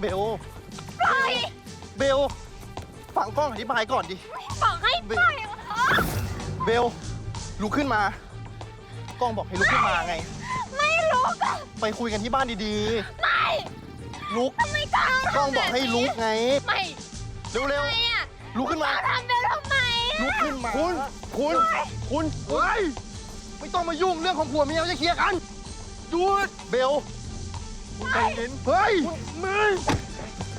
เบล ปล่อยเบล ฟังกล้องอธิบายก่อนดิ บอกให้ปล่อยเหรอเบล ลุกขึ้นมา กล้องบอกให้ลุกขึ้นมาไง ไม่รู้ก็ไปคุยกันที่บ้านดีไม่ๆ ลุกไม่กล้ากล้องบอกให้ลุกไง ไม่เร็วไม่อะๆ ลุกขึ้นมา ทำเบลทำไมอะลุกขึ้นมา คุณ คุณ คุณเฮ้ยไม่ต้องมายุ่งเรื่องของผัวเมียจะเคลียร์กันหยุดเบล ใจเย็นเฮ้ยมึง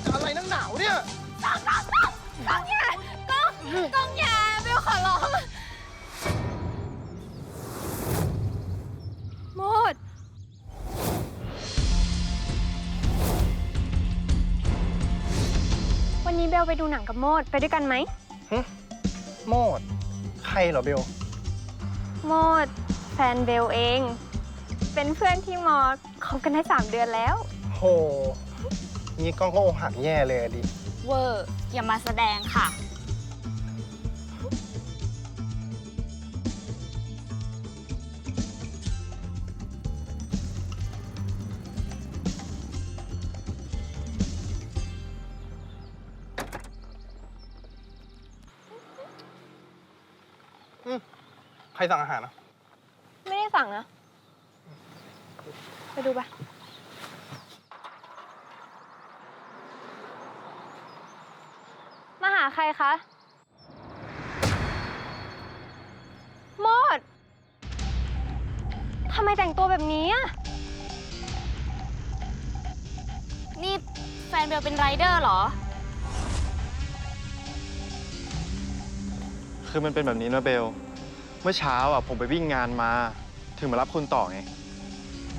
จะอะไรนักหนาวเนี่ยต้องต้องต้องต้องอย่าต้องต้องอย่าเบลขอร้องโมดวันนี้เบลไปดูหนังกับโมดไปด้วยกันไหมโมด ใครเหรอเบล โมดแฟนเบลเอง เป็นเพื่อนที่มอคบกันได้สามเดือนแล้ว โหนี่กล้องก็อกหักแย่เลยอะดิ เวอร์ อย่ามาแสดงค่ะ ใครสั่งอาหารนะไม่ได้สั่งนะ ไปดูปะมาหาใครคะโมดทำไมแต่งตัวแบบนี้อะนี่แฟนเบลเป็นไรเดอร์เหรอ คือมันเป็นแบบนี้นะเบล เมื่อเช้าอะผมไปวิ่งงานมา ถึงมารับคุณต่อไง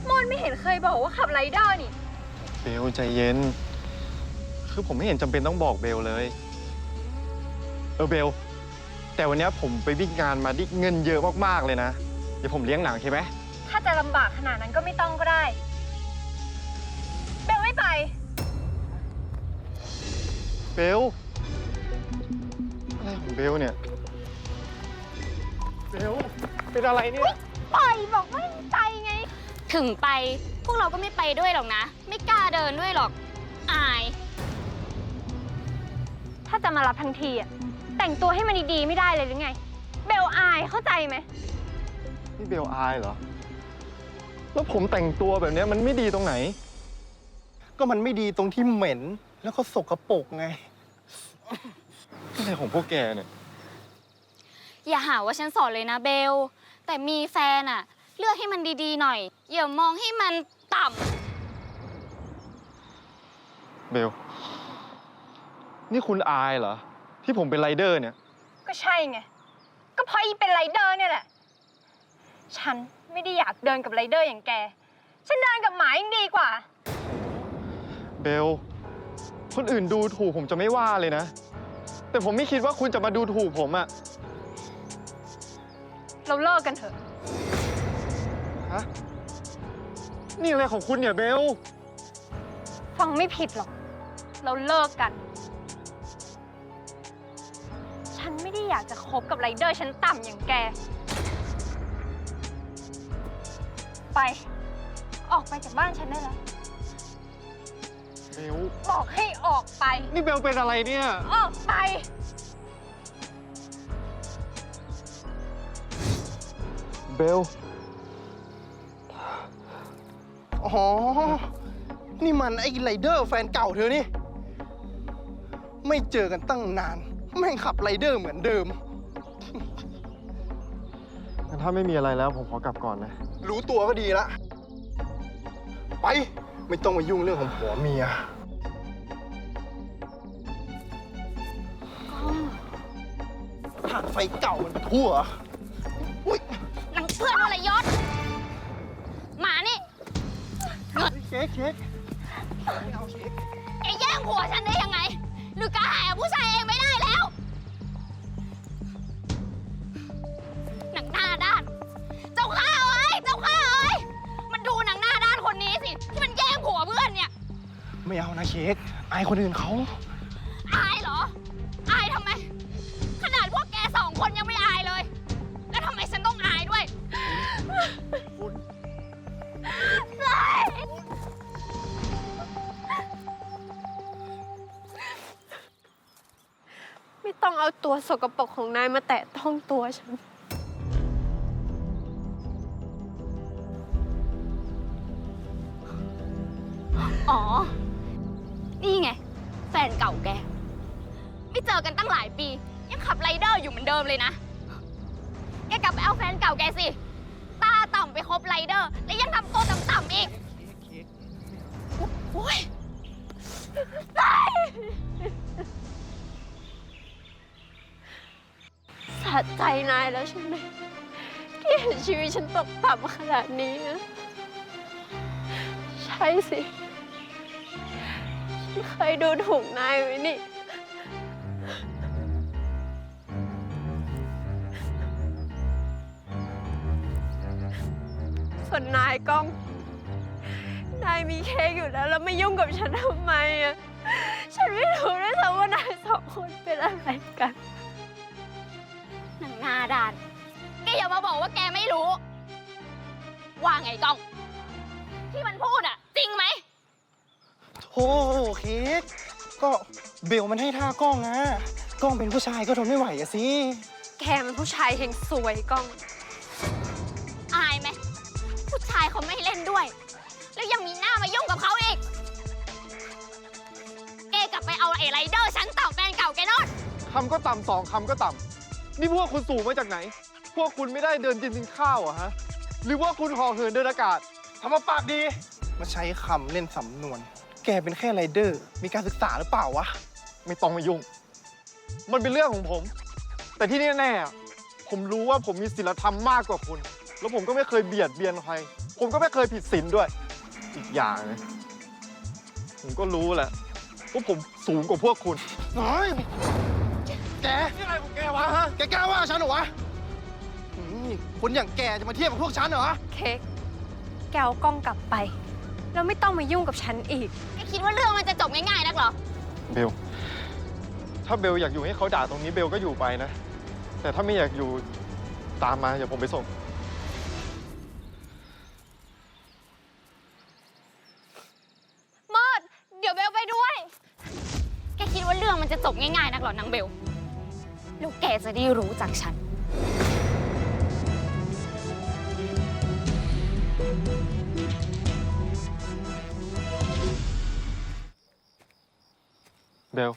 โมดไม่เห็นเคยบอกว่าขับไรเดอร์นี่ เบลใจเย็น คือผมไม่เห็นจำเป็นต้องบอกเบลเลย เออเบล แต่วันเนี้ยผมไปวิ่งงานมาได้เงินเยอะมากๆเลยนะ เดี๋ยวผมเลี้ยงหนังใช่ไหม ถ้าจะลำบากขนาดนั้นก็ไม่ต้องก็ได้เบลไม่ไป เบล อะไรของเบลเนี่ย เบล เป็นอะไรเนี่ย ปล่อยบอกไม่ไปไง ถึงไป พวกเราก็ไม่ไปด้วยหรอกนะ ไม่กล้าเดินด้วยหรอก อาย ถ้าจะมารับทันทีอะแต่งตัวให้มันดีๆไม่ได้เลยหรือไง เบลอายเข้าใจไหม นี่เบลอายเหรอ แล้วผมแต่งตัวแบบเนี้ยมันไม่ดีตรงไหน ก็มันไม่ดีตรงที่เหม็น แล้วก็สกปรกไง อะไรของพวกแกเนี่ย อย่าหาว่าฉันสอนเลยนะเบล แต่มีแฟนอะ เลือกให้มันดีๆหน่อย อย่ามองให้มันต่เบล นี่คุณอายเหรอ ที่ผมเป็นไรเดอร์เนี่ย ก็ใช่ไง ก็เพราะอีเป็นไรเดอร์เนี่ยแหละ ฉันไม่ได้อยากเดินกับไรเดอร์อย่างแก ฉันเดินกับหมายังดีกว่า เบล คนอื่นดูถูกผมจะไม่ว่าเลยนะ แต่ผมไม่คิดว่าคุณจะมาดูถูกผมอะ เราเลิกกันเถอะ ฮะ นี่อะไรของคุณเนี่ยเบล ฟังไม่ผิดหรอก เราเลิกกัน ฉันไม่ได้อยากจะคบกับไรเดอร์ฉันต่ำอย่างแก ไป ออกไปจากบ้านฉันได้แล้ว เบล บอกให้ออกไป นี่เบลเป็นอะไรเนี่ย ออกไป เบล อ๋อ นี่มันไอ้ไรเดอร์แฟนเก่าเธอนี่ ไม่เจอกันตั้งนาน แม่งขับไรเดอร์เหมือนเดิม งั้นถ้าไม่มีอะไรแล้วผมขอกลับก่อนนะ รู้ตัวก็ดีละ ไป ไม่ต้องมายุ่งเรื่องของผัวเมียถ่านไฟเก่ามันไปทั่ว ค้กเค้กแกแย่งผัวฉันได้ยังไง หรือกาหายกับผู้ชายเองไม่ได้แล้ว หนังหน้าด้าน เจ้าข้าเอ้ยเจ้าข้าเอ้ยมันดูหนังหน้าด้านคนนี้สิ ที่มันแย่งผัวเพื่อนเนี่ย ไม่เอานะเค้กอายคนอื่นเขา ตัวสกปรกของนายมาแตะต้องตัวฉัน อ๋อ นี่ไง แฟนเก่าแก ไม่เจอกันตั้งหลายปี ยังขับไรเดอร์อยู่เหมือนเดิมเลยนะ แกกลับไปเอาแฟนเก่าแกสิ ตาต่ำไปคบไรเดอร์ และยังทำตัวต่ำๆอีก โอ้ยสะใจนายแล้วใช่ไหมที่เห็นชีวิตฉันตกต่ำขนาดนี้นะ ใช่สิ ฉันเคยดูถูกนายไว้นี่ ส่วนนายก้อง นายมีเค้กอยู่แล้ว แล้วไม่ยุ่งกับฉันทำไมอะฉันไม่รู้ด้วยซ้ำว่านายสองคนเป็นอะไรกัน หนังหน้าด้าน แกอย่ามาบอกว่าแกไม่รู้ ว่าไงกล้อง ที่มันพูดอะจริงไหมโอ้เค้กก็เบลมันให้ท่ากล้องนะกล้องเป็นผู้ชายก็ทนไม่ไหวอะสิ แกมันผู้ชายเฮงสวยก้อง อายไหม ผู้ชายเขาไม่เล่นด้วย แล้วยังมีหน้ามายุ่งกับเขาอีก แกกลับไปเอาไอ้ไรเดอร์ชั้นต่ำแฟนเก่าแกโนอน คำก็ต่ำสองคำก็ต่ำ นี่พวกคุณสูงมาจากไหน พวกคุณไม่ได้เดินดินกินข้าวเหรอะฮะ หรือว่าคุณห่อเหินเดินอากาศทำมาปากดี มาใช้คำเล่นสำนวน แกเป็นแค่ไรเดอร์ มีการศึกษาหรือเปล่าวะ ไม่ต้องมายุ่ง มันเป็นเรื่องของผม แต่ที่แน่ๆอะผมรู้ว่าผมมีศีลธรรมมากกว่าคุณ แล้วผมก็ไม่เคยเบียดเบียนใคร ผมก็ไม่เคยผิดศีลด้วย อีกอย่างนะผมก็รู้แหละว่าผมสูงกว่าพวกคุณน้อย แกนี่อะไรของแกวะฮะ แกกล้าว่าฉันเหรอวะอืมคนอย่างแกจะมาเทียบกับพวกฉันเหรอ เค้กแกเอากล้องกลับไป แล้วไม่ต้องมายุ่งกับฉันอีก แกคิดว่าเรื่องมันจะจบง่ายๆนักเหรอ เบล ถ้าเบลอยากอยู่ให้เขาด่าตรงนี้เบลก็อยู่ไปนะ แต่ถ้าไม่อยากอยู่ตามมาเดี๋ยวผมไปส่ง มอด เดี๋ยวเบลไปด้วย แกคิดว่าเรื่องมันจะจบง่ายๆนักเหรอนางเบล แกจะได้รู้จากฉัน เบล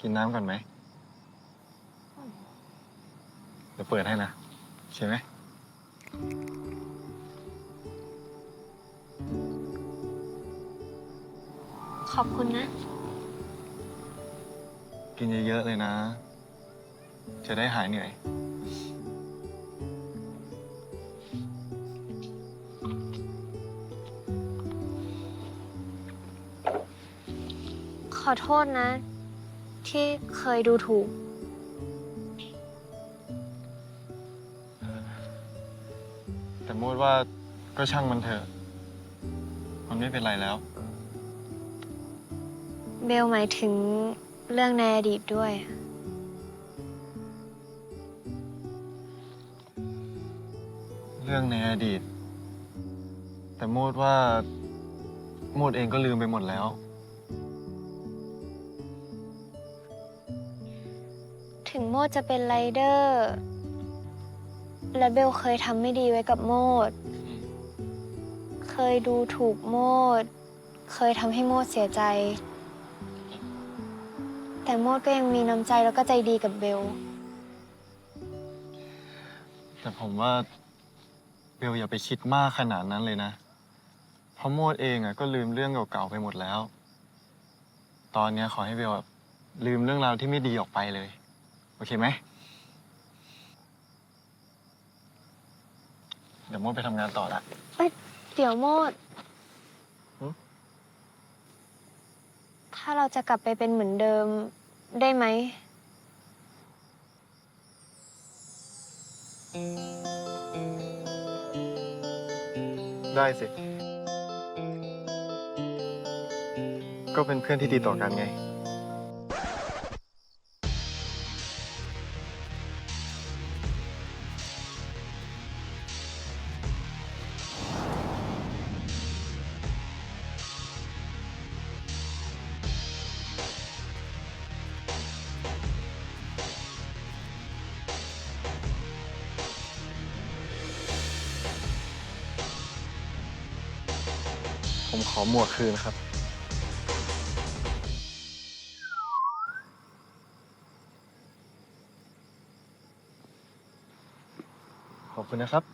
กินน้ำก่อนไหม เดี๋ยวเปิดให้นะ ใช่ไหม ขอบคุณนะ กินเยอะๆเลยนะ จะได้หายเหนื่อย ขอโทษนะ ที่เคยดูถูก แต่มูดว่าก็ช่างมันเถอะ มันไม่เป็นไรแล้ว เบลหมายถึงเรื่องในอดีตด้วย เรื่องในอดีต แต่มูดว่ามูดเองก็ลืมไปหมดแล้ว ถึงโมดจะเป็นไรเดอร์ และเบลเคยทำไม่ดีไว้กับโมด เคยดูถูกโมด เคยทำให้โมดเสียใจ แต่โมดก็ยังมีน้ำใจแล้วก็ใจดีกับเบล แต่ผมว่าเบลอย่าไปคิดมากขนาดนั้นเลยนะ เพราะโมดเองอะก็ลืมเรื่องเก่าๆไปหมดแล้ว ตอนเนี้ยขอให้เบลแบบลืมเรื่องราวที่ไม่ดีออกไปเลย โอเคไหม เดี๋ยวโมดไปทำงานต่อละ เดี๋ยวโมด หือ ถ้าเราจะกลับไปเป็นเหมือนเดิมได้ไหม ได้สิ ก็เป็นเพื่อนที่ดีต่อกันไง อหมวกคืนครับ ขอบคุณนะครับ